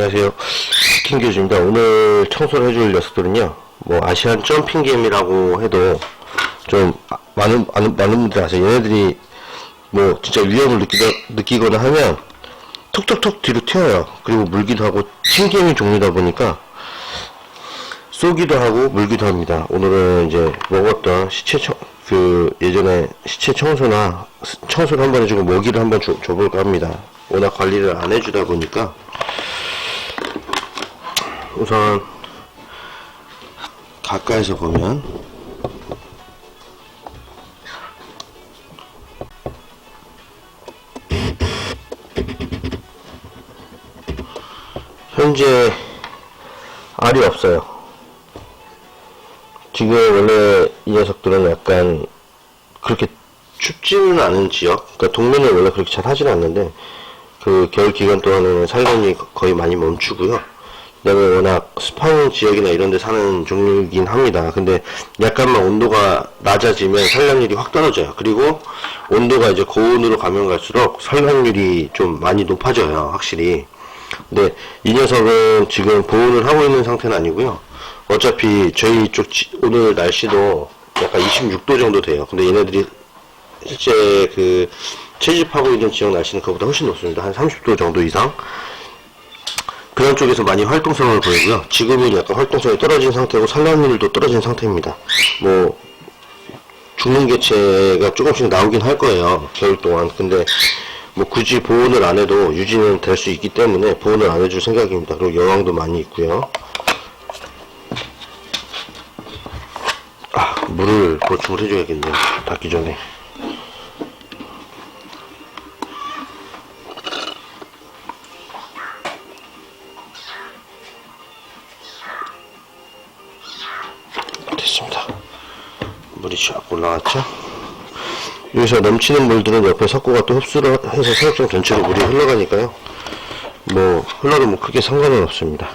안녕하세요. 킹교주입니다. 오늘 청소를 해줄 녀석들은요, 뭐, 아시안 점핑게임이라고 해도 좀 아- 많은, 많은, 많은 분들이 아세요. 얘네들이 뭐, 진짜 위험을 느끼다, 느끼거나 하면 톡톡톡 뒤로 튀어요. 그리고 물기도 하고, 킹게임이 종류다 보니까 쏘기도 하고 물기도 합니다. 오늘은 이제 먹었던 시체 청, 그 예전에 시체 청소나 스- 청소를 한번 해주고 먹이를 한번 줘, 줘볼까 합니다. 워낙 관리를 안 해주다 보니까 우선 가까이서 보면 현재 알이 없어요. 지금 원래 이 녀석들은 약간 그렇게 춥지는 않은 지역, 그러니까 동면을 원래 그렇게 잘 하진 않는데 그 겨울 기간 동안에는 산란이 거의 많이 멈추고요. 그다음에 워낙 습한 지역이나 이런 데 사는 종류이긴 합니다. 근데 약간만 온도가 낮아지면 산란율이 확 떨어져요. 그리고 온도가 이제 고온으로 가면 갈수록 산란율이 좀 많이 높아져요. 확실히. 근데 이 녀석은 지금 보온을 하고 있는 상태는 아니고요. 어차피 저희 쪽 지- 오늘 날씨도 약간 26도 정도 돼요. 근데 얘네들이 실제 그 채집하고 있는 지역 날씨는 그보다 훨씬 높습니다. 한 30도 정도 이상. 그런 쪽에서 많이 활동성을 보이고요. 지금은 약간 활동성이 떨어진 상태고 산란율도 떨어진 상태입니다. 뭐 죽는 개체가 조금씩 나오긴 할 거예요. 겨울 동안. 근데 뭐 굳이 보온을 안 해도 유지는 될 수 있기 때문에 보온을 안 해줄 생각입니다. 그리고 여왕도 많이 있고요. 아, 물을 보충을 해줘야겠네요. 닫기 전에. 올라왔죠? 여기서 넘치는 물들은 옆에 석고가 또 흡수를 해서 사육장 전체로 물이 흘러가니까요. 뭐, 흘러도 뭐 크게 상관은 없습니다.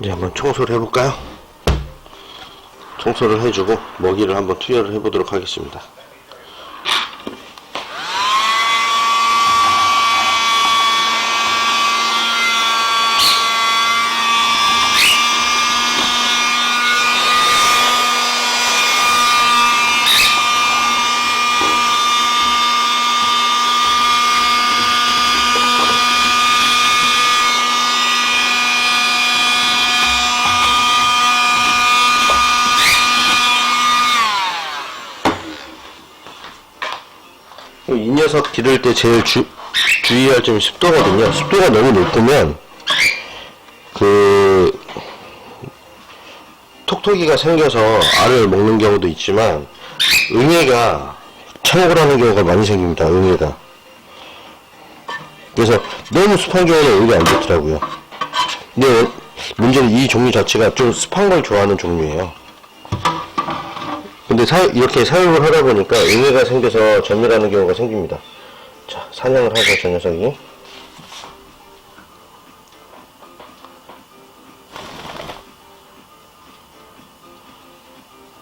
이제 한번 청소를 해볼까요? 청소를 해주고 먹이를 한번 투여를 해보도록 하겠습니다. 이 녀석 기를 때 제일 주, 주의할 점이 습도거든요. 습도가 너무 높으면 그 톡톡이가 생겨서 알을 먹는 경우도 있지만 응애가 창고라는 경우가 많이 생깁니다. 응애가. 그래서 너무 습한 경우는 오히려 안 좋더라고요. 근데 문제는 이 종류 자체가 좀 습한 걸 좋아하는 종류예요. 근데 사, 이렇게 사육을 하다 보니까 응애가 생겨서 전멸하는 경우가 생깁니다. 자, 사냥을 하죠, 저 녀석이.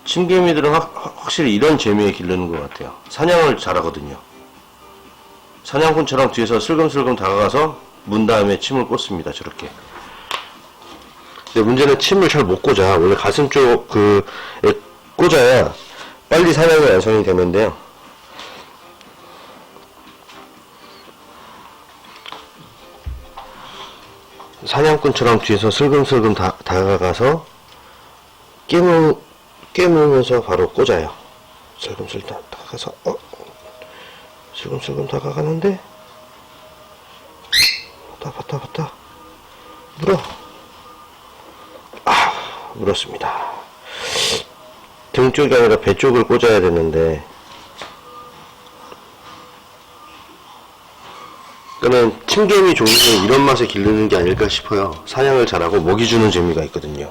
침개미들은 확, 확- 확실히 이런 재미에 기르는 것 같아요. 사냥을 잘하거든요. 사냥꾼처럼 뒤에서 슬금슬금 다가가서 문 다음에 침을 꽂습니다, 저렇게. 근데 문제는 침을 잘 못 꽂아. 원래 가슴 쪽 그, 에 꽂아야 빨리 사냥이 완성이 되는데요. 사냥꾼처럼 뒤에서 슬금슬금 다, 다가가서 깨물, 깨물면서 바로 꽂아요. 슬금슬금 다- 다가가서, 어? 슬금슬금 다가가는데, 봤다, 봤다, 봤다. 물어. 아, 물었습니다. 등 쪽이 아니라 배 쪽을 꽂아야 되는데 그는 침개미 종류는 이런 맛에 기르는 게 아닐까 싶어요. 사냥을 잘하고 먹이 주는 재미가 있거든요.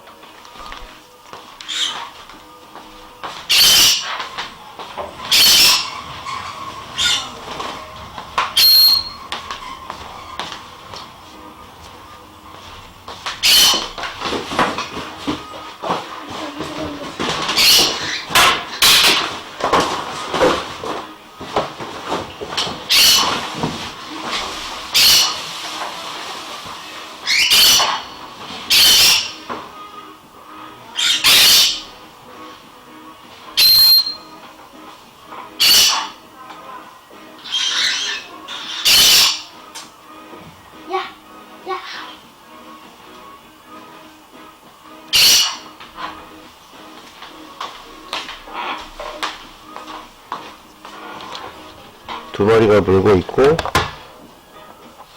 두 마리가 물고 있고,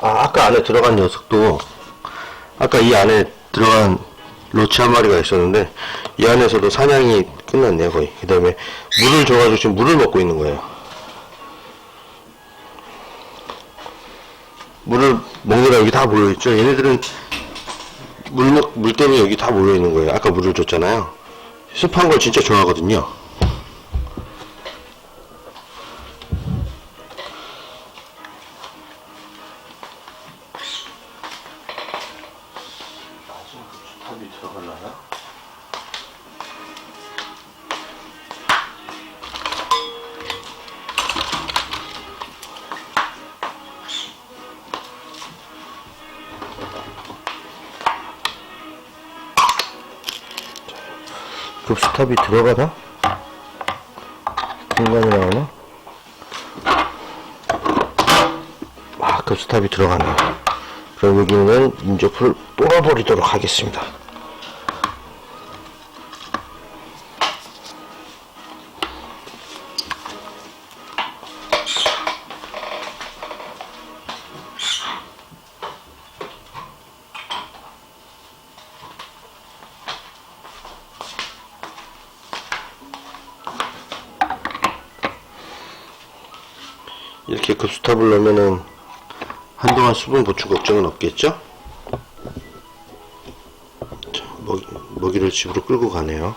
아, 아까 안에 들어간 녀석도, 아까 이 안에 들어간 로치 한 마리가 있었는데, 이 안에서도 사냥이 끝났네요, 거의. 그 다음에 물을 줘가지고 지금 물을 먹고 있는 거예요. 물을 먹느라 여기 다 모여있죠? 얘네들은 물, 먹, 물 때문에 여기 다 모여있는 거예요. 아까 물을 줬잖아요. 습한 걸 진짜 좋아하거든요. 급수탑이 들어가나? 공간이 나오나? 아, 급수탑이 들어가네. 그럼 여기는 인조풀 뽑아버리도록 하겠습니다. 이렇게 급수탑을 넣으면은 한동안 수분 보충 걱정은 없겠죠? 자, 먹이, 먹이를 집으로 끌고 가네요.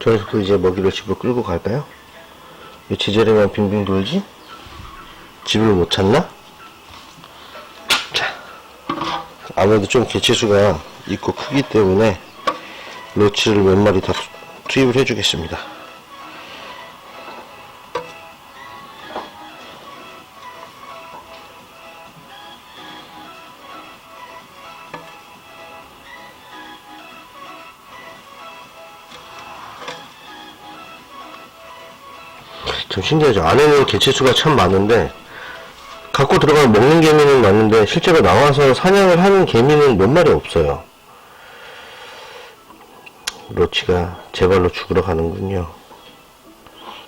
저 녀석도 이제 먹이를 집으로 끌고 갈까요? 왜 제자리만 빙빙 돌지? 집을 못 찾나? 자, 아무래도 좀 개체수가 있고 크기 때문에 로치를 몇 마리 다 투- 투입을 해주겠습니다. 좀 신기하죠. 안에는 개체수가 참 많은데 갖고 들어가면 먹는 개미는 많은데 실제로 나와서 사냥을 하는 개미는 몇 마리 없어요. 로치가 제 발로 죽으러 가는군요.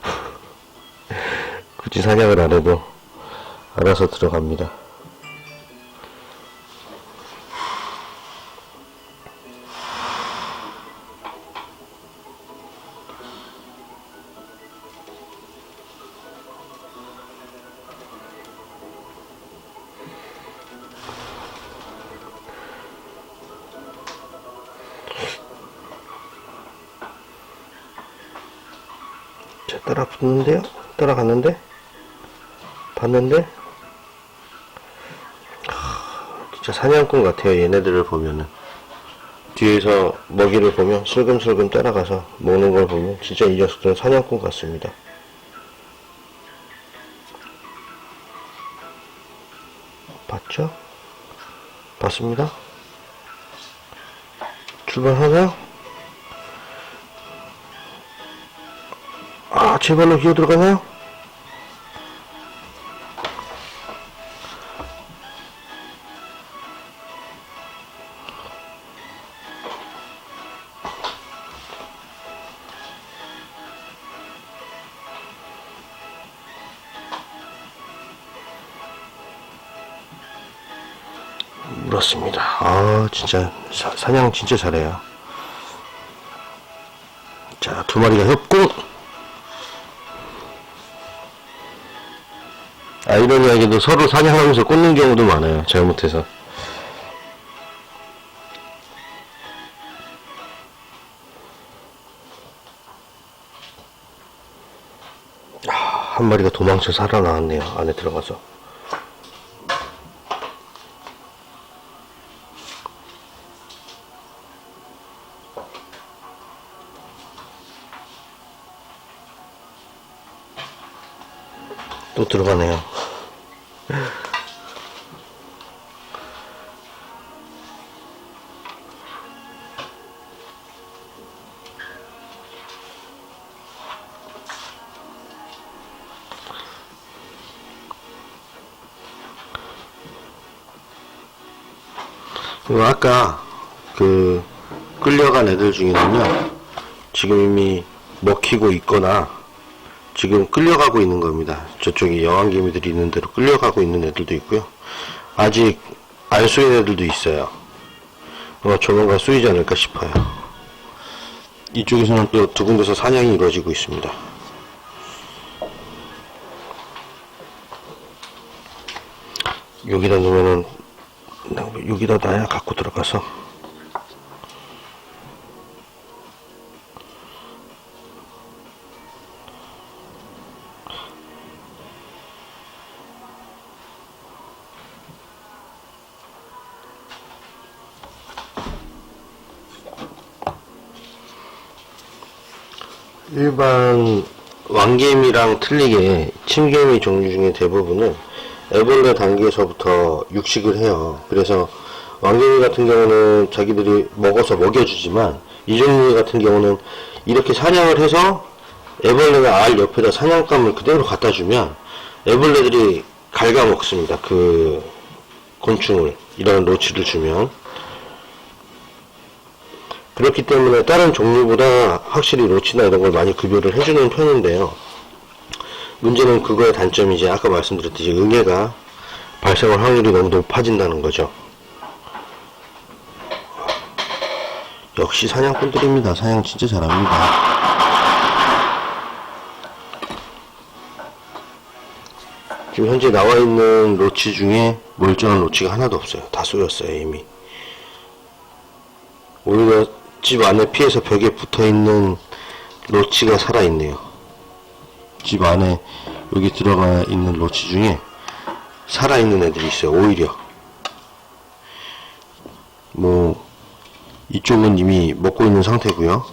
굳이 사냥을 안 해도 알아서 들어갑니다. 자, 따라 붙는데요? 따라갔는데? 봤는데? 하, 진짜 사냥꾼 같아요, 얘네들을 보면은. 뒤에서 먹이를 보면 슬금슬금 따라가서 먹는 걸 보면 진짜 이 녀석들은 사냥꾼 같습니다. 봤죠? 봤습니다. 출발하나요? 제 발로 기어 들어가나요? 물었습니다. 아, 진짜, 사, 사냥 진짜 잘해요. 자, 두 마리가 협공! 아이러니하게도 서로 사냥하면서 꽂는 경우도 많아요. 잘못해서. 아, 한 마리가 도망쳐 살아나왔네요. 안에 들어가서. 또 들어가네요. 그리고 아까 그 끌려간 애들 중에는요 지금 이미 먹히고 있거나 지금 끌려가고 있는 겁니다. 저쪽에 여왕개미들이 있는 대로 끌려가고 있는 애들도 있고요. 아직 안 쏘인 애들도 있어요. 어, 조만간 쏘이지 않을까 싶어요. 이쪽에서는 또 두 군데서 사냥이 이루어지고 있습니다. 여기다 놓으면은 여기다 놔야 갖고 들어가서. 일반 왕개미랑 틀리게 침개미 종류 중에 대부분은 애벌레 단계에서부터 육식을 해요. 그래서 왕개미 같은 경우는 자기들이 먹어서 먹여주지만 이 종류 같은 경우는 이렇게 사냥을 해서 애벌레가 알 옆에다 사냥감을 그대로 갖다 주면 애벌레들이 갉아먹습니다. 그 곤충을 이런 로치를 주면 그렇기 때문에 다른 종류보다 확실히 로치나 이런 걸 많이 급여를 해주는 편인데요. 문제는 그거의 단점이지 아까 말씀드렸듯이 응애가 발생할 확률이 너무 높아진다는 거죠. 역시 사냥꾼들입니다. 사냥 진짜 잘합니다. 지금 현재 나와 있는 로치 중에 멀쩡한 로치가 하나도 없어요. 다 쏘였어요, 이미. 오히려 집 안에 피해서 벽에 붙어 있는 로치가 살아있네요. 집 안에 여기 들어가 있는 로치 중에 살아있는 애들이 있어요. 오히려. 뭐, 이쪽은 이미 먹고 있는 상태고요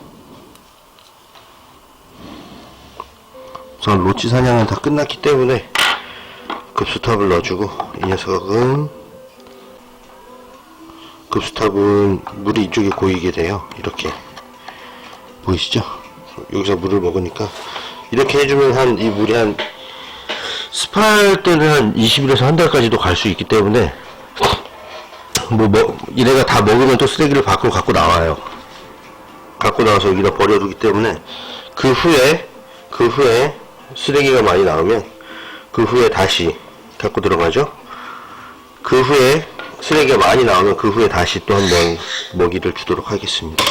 우선 로치 사냥은 다 끝났기 때문에 급수탑을 넣어주고 이 녀석은 급수탑은 물이 이쪽에 고이게 돼요. 이렇게 보이시죠? 여기서 물을 먹으니까 이렇게 해주면 한 이 물이 한 습할 때는 한 20일에서 한 달까지도 갈 수 있기 때문에 뭐, 뭐 얘네가 다 먹으면 또 쓰레기를 밖으로 갖고 나와요. 갖고 나와서 여기다 버려두기 때문에 그 후에 그 후에 쓰레기가 많이 나오면 그 후에 다시 갖고 들어가죠. 그 후에 쓰레기가 많이 나오면 그 후에 다시 또 한번 먹이를 주도록 하겠습니다.